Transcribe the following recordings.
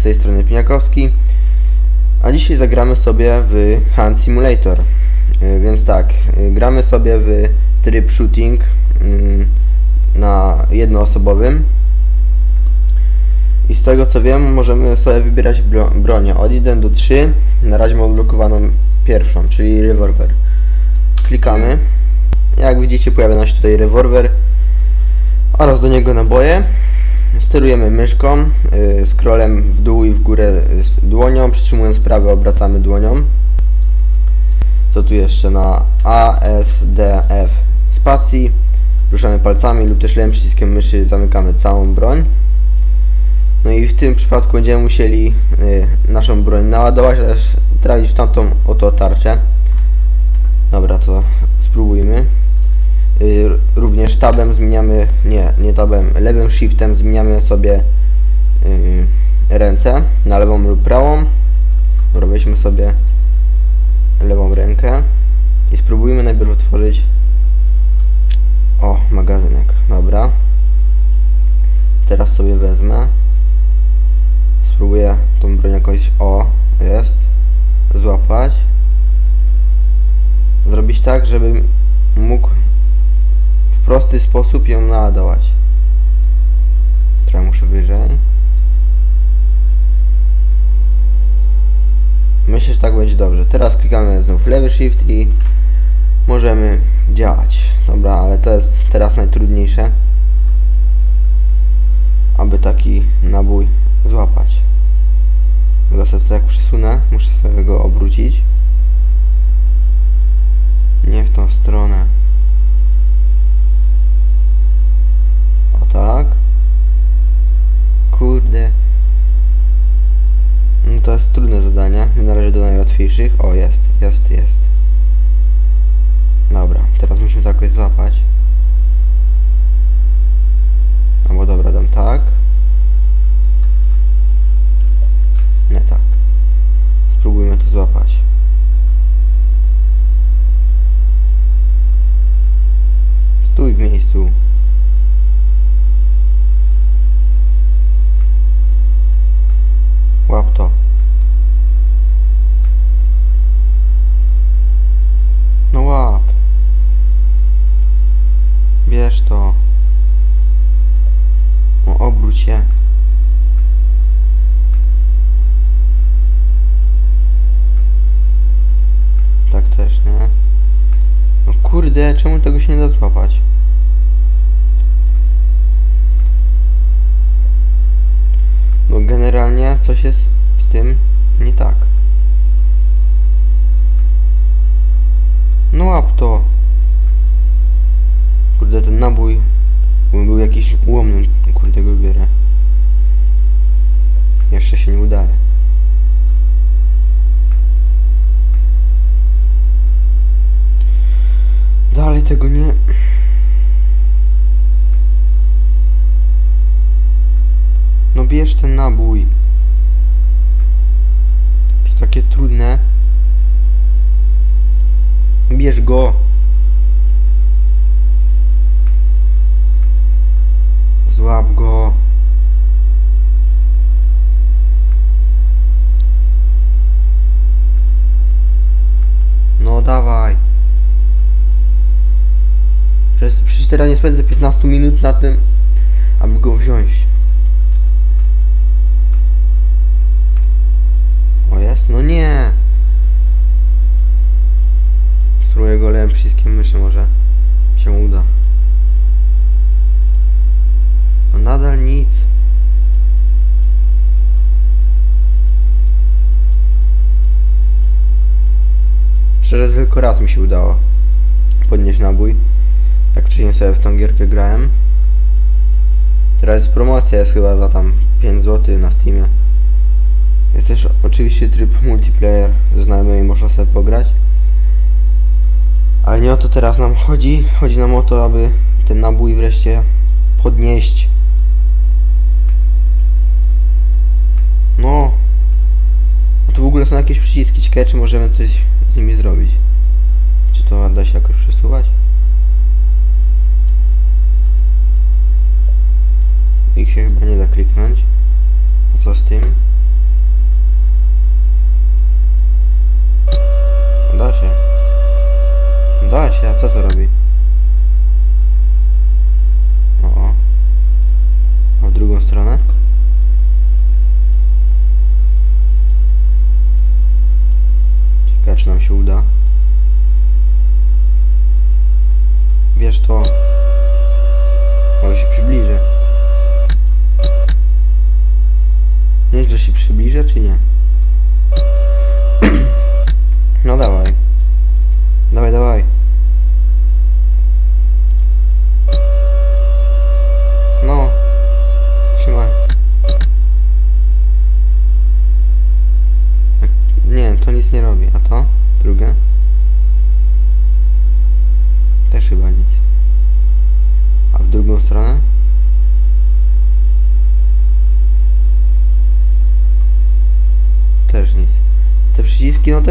z tej strony Piniakowski. A dzisiaj zagramy sobie w Hunt Simulator. Y, Więc tak, y, gramy sobie w tryb shooting y, na jednoosobowym. I z tego co wiem, możemy sobie wybierać bro bronię od 1 do 3. Na razie mam odblokowaną pierwszą, czyli rewolwer. Klikamy. Jak widzicie, pojawia nam się tutaj rewolwer oraz do niego naboje. Sterujemy myszką, scrollem w dół i w górę y, dłonią, przytrzymując prawe obracamy dłonią. Co tu jeszcze na A, S, D, F spacji. Ruszamy palcami lub też lewym przyciskiem myszy zamykamy całą broń. No i w tym przypadku będziemy musieli y, naszą broń naładować, ale też trafić w tamtą oto tarczę. Dobra, to spróbujmy. Y, Również tabem zmieniamy, nie, nie tabem, lewym shiftem zmieniamy sobie y, ręce na lewą lub prawą. Weźmy sobie lewą rękę i spróbujmy najpierw otworzyć o, magazynek, dobra. Teraz sobie wezmę. Spróbuję tą broń jakoś, o, jest, złapać. Zrobić tak, żebym mógł prosty sposób ją naładować. Trochę muszę wyżej. Myślę, że tak będzie dobrze. Teraz klikamy znów lewy shift i możemy działać. Dobra, ale to jest teraz najtrudniejsze. Aby taki nabój złapać. Sobie to jak przesunę, muszę sobie go obrócić. Nie w tą stronę. O tak. Kurde. No to jest trudne zadanie. Nie należy do najłatwiejszych. O, jest, jest. Dobra, teraz musimy to jakoś złapać. Albo dobra, dam tak. Nie tak. Spróbujmy to złapać. Stój w miejscu. Łap to. No łap. Bierz to. No obróć się. Tak też, nie? No kurde, czemu tego się nie da złapać? Bo generalnie coś jest z tym nie tak. No łap to. Kurde, ten nabój był jakiś ułomny. Kurde, go biorę. Jeszcze się nie udaje. Dalej tego nie... No bierz ten nabój. To takie trudne. Bierz go. Złap go. No dawaj. Przecież, przecież teraz nie spędzę 15 minut na tym, aby go wziąć. O jest? No nie. Spróbuję go lewym przyciskiem myszy, może się uda. No nadal nic. Szczerze tylko raz mi się udało podnieść nabój. Jak wcześniej sobie w tą gierkę grałem. Teraz promocja, jest chyba za tam 5 zł na Steamie. Jest też oczywiście tryb multiplayer ze znajomymi, można sobie pograć. Ale nie o to teraz nam chodzi. Chodzi nam o to, aby ten nabój wreszcie podnieść. No. No to w są jakieś przyciski. Ciekawe, czy możemy coś z nimi zrobić. Czy to da się jakoś przesuwać? Ich się chyba nie da kliknąć. A co z tym? Da się. Da się, a co to robi? O, o. A w drugą stronę?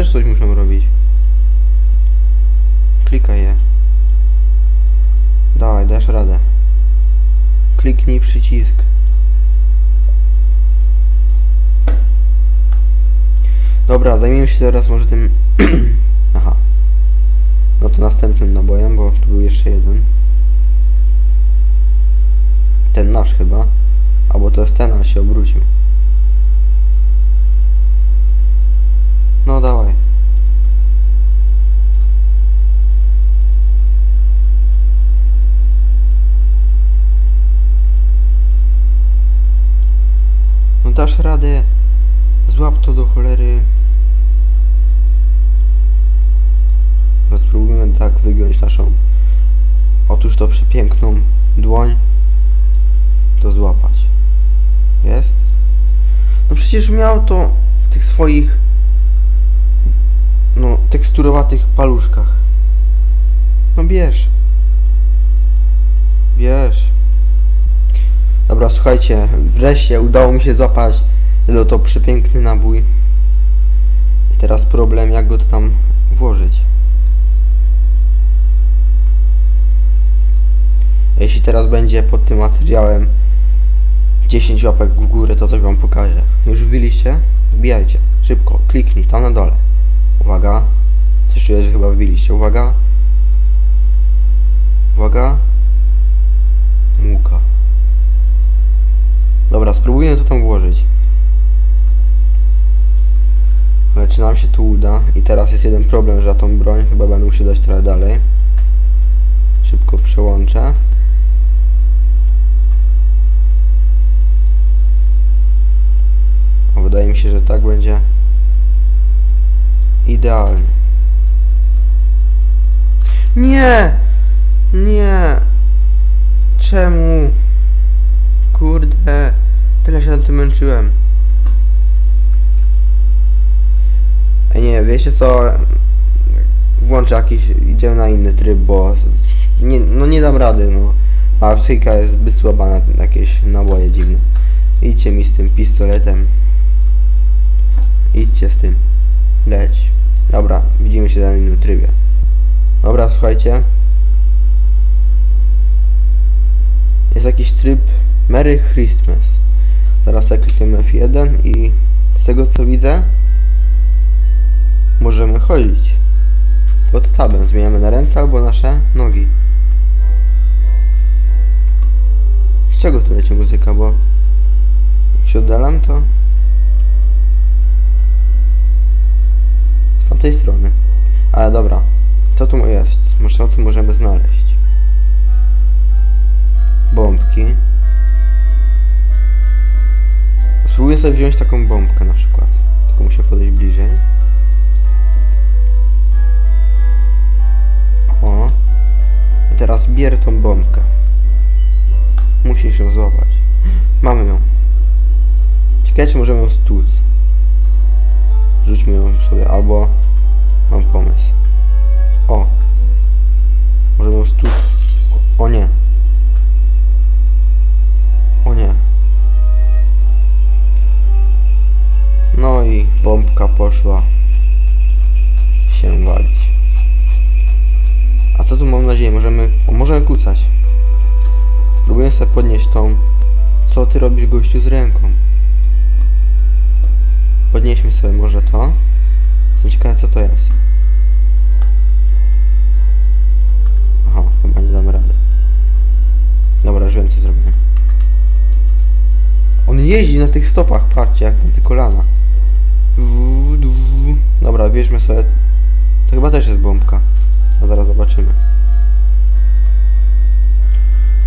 Też coś muszą robić. Klikaj je. Dawaj, dasz radę. Kliknij przycisk. Dobra, zajmijmy się teraz może tym... Aha. No to następnym nabojem, bo tu był jeszcze jeden. Ten nasz chyba. Albo to jest ten, ale się obrócił. No dawaj. No dasz radę. Złap to do cholery. No spróbujmy tak wygiąć naszą otóż to przepiękną dłoń to złapać. Jest? No przecież miał to w tych swoich no teksturowatych paluszkach. No bierz. Bierz. Dobra, słuchajcie, wreszcie udało mi się złapać do to przepiękny nabój. I teraz problem, jak go to tam włożyć. Jeśli teraz będzie pod tym materiałem 10 łapek w górę, to coś wam pokażę. Już wbiliście? Wbijajcie. Szybko, kliknij tam na dole. Uwaga. Coś czuję, że chyba wbiliście. Uwaga. Uwaga. Muka. Dobra, spróbuję to tam włożyć. Ale czy nam się tu uda? I teraz jest jeden problem, że ja tą broń chyba będę musiał dać trochę dalej. Szybko przełączę. Wydaje mi się, że tak będzie idealnie. Nie! Nie! Czemu? Kurde, tyle się na tym męczyłem. Ej, nie, wiecie co? Włączę jakiś, idziemy na inny tryb, bo nie, no nie dam rady, no. A psychika jest zbyt słaba na jakieś naboje dziwne. Idźcie mi z tym pistoletem. Idźcie z tym. Leć. Dobra, widzimy się na innym trybie. Dobra, słuchajcie. Jest jakiś tryb Merry Christmas. Teraz klikniemy F1 i z tego co widzę możemy chodzić. Pod tabem zmieniamy na ręce albo nasze nogi. Z czego tu leci muzyka, bo jak się oddalam to tamtej strony. Ale dobra, co tu jest? Może co tu możemy znaleźć? Bombki. Spróbuję sobie wziąć taką bombkę na przykład. Tylko muszę podejść bliżej. O. I teraz bierę tą bombkę. Musisz ją złapać. Mamy ją. Ciekawe czy możemy ją stłuc. Rzućmy ją sobie, albo mam pomysł. O. Możemy ją stłuc. O, o nie. O nie. No i bombka poszła się walić. A co tu mam nadzieję? Możemy, o, możemy kucać. Próbuję sobie podnieść tą. Co ty robisz gościu z ręką? Podnieśmy sobie może to. Ciekawe co to jest. Chyba nie damy rady. Dobra, już wiem co zrobię. On jeździ na tych stopach, patrzcie, jak na te kolana. Dobra, bierzmy sobie. To chyba też jest bombka. A zaraz zobaczymy.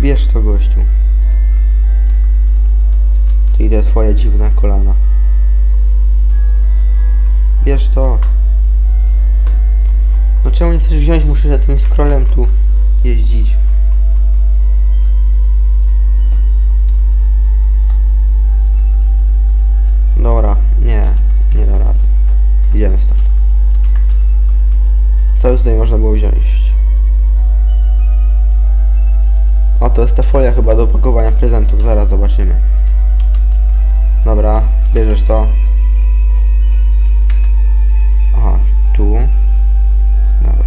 Bierz to gościu. Tu idę twoje dziwne kolana. Bierz to. No czemu nie chcesz wziąć? Muszę za tym scrollem tu jeździć. Dobra, nie, nie da rady. Idziemy stąd. Co tutaj można było wziąć? O, to jest ta folia chyba do opakowania prezentów, zaraz zobaczymy. Dobra, bierzesz to. Aha, tu. Dobra.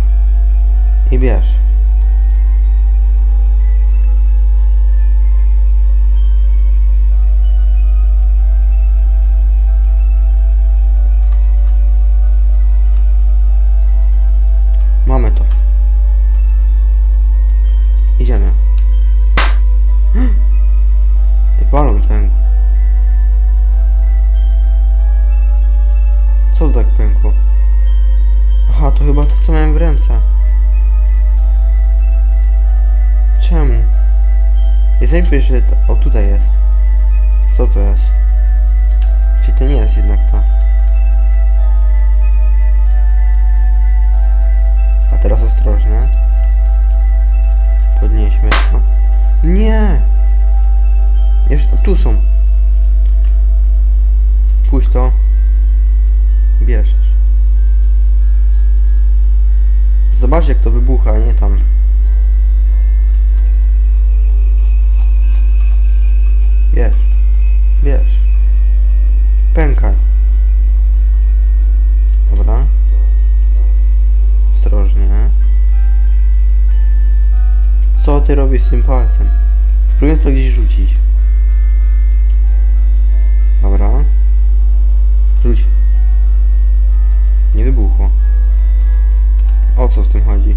I bierz. To- O, tutaj jest. Co to jest? Czy to nie jest jednak to? A teraz ostrożnie. Podnieśmy to. Nie! Jeszcze tu są. Ty robisz z tym palcem? Spróbuję to gdzieś rzucić. Dobra. Rzuć. Nie wybuchło. O co z tym chodzi?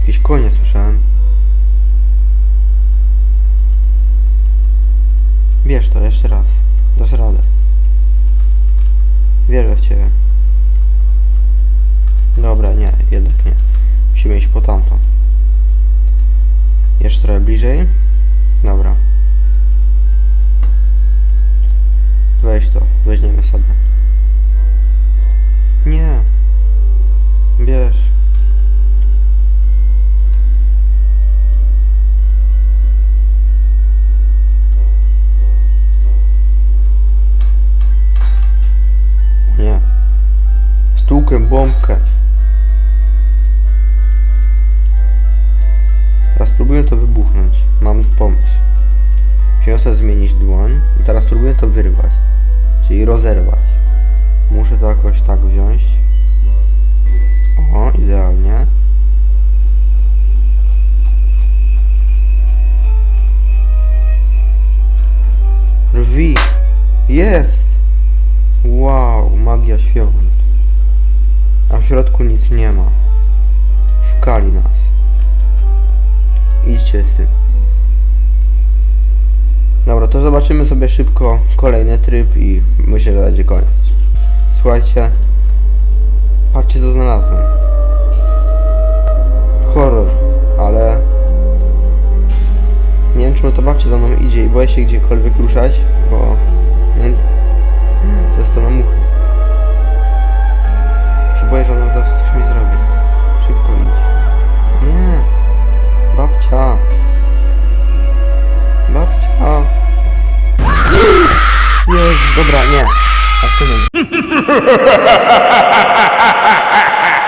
Jakieś konie słyszałem. Bierz to jeszcze raz. Dasz radę. Wierzę w ciebie. Dobra, nie, jednak nie. Musimy iść po tamto. Jeszcze trochę bliżej. Dobra. Weź to, weźmiemy sobie. Nie. Bierz. Nie. Stłukę bombkę. Spróbuję to wybuchnąć. Mam pomysł. Sobie zmienić dłoń i teraz spróbuję to wyrwać. Czyli rozerwać. Muszę to jakoś tak wziąć. O, idealnie. Rwi! Jest! Wow, magia świąt. A w środku nic nie ma. Szukali nas. Idźcie z tym. Dobra, to zobaczymy sobie szybko kolejny tryb i myślę, że będzie koniec. Słuchajcie. Patrzcie co znalazłem. Horror, ale... Nie wiem czemu to babcia za mną idzie i boję się gdziekolwiek ruszać, bo... Nie. To jest to na muchy. Się boję, że ona zaraz coś mi zrobi. Babcia. Babcia. Jezu, dobra, nie. A ty nie.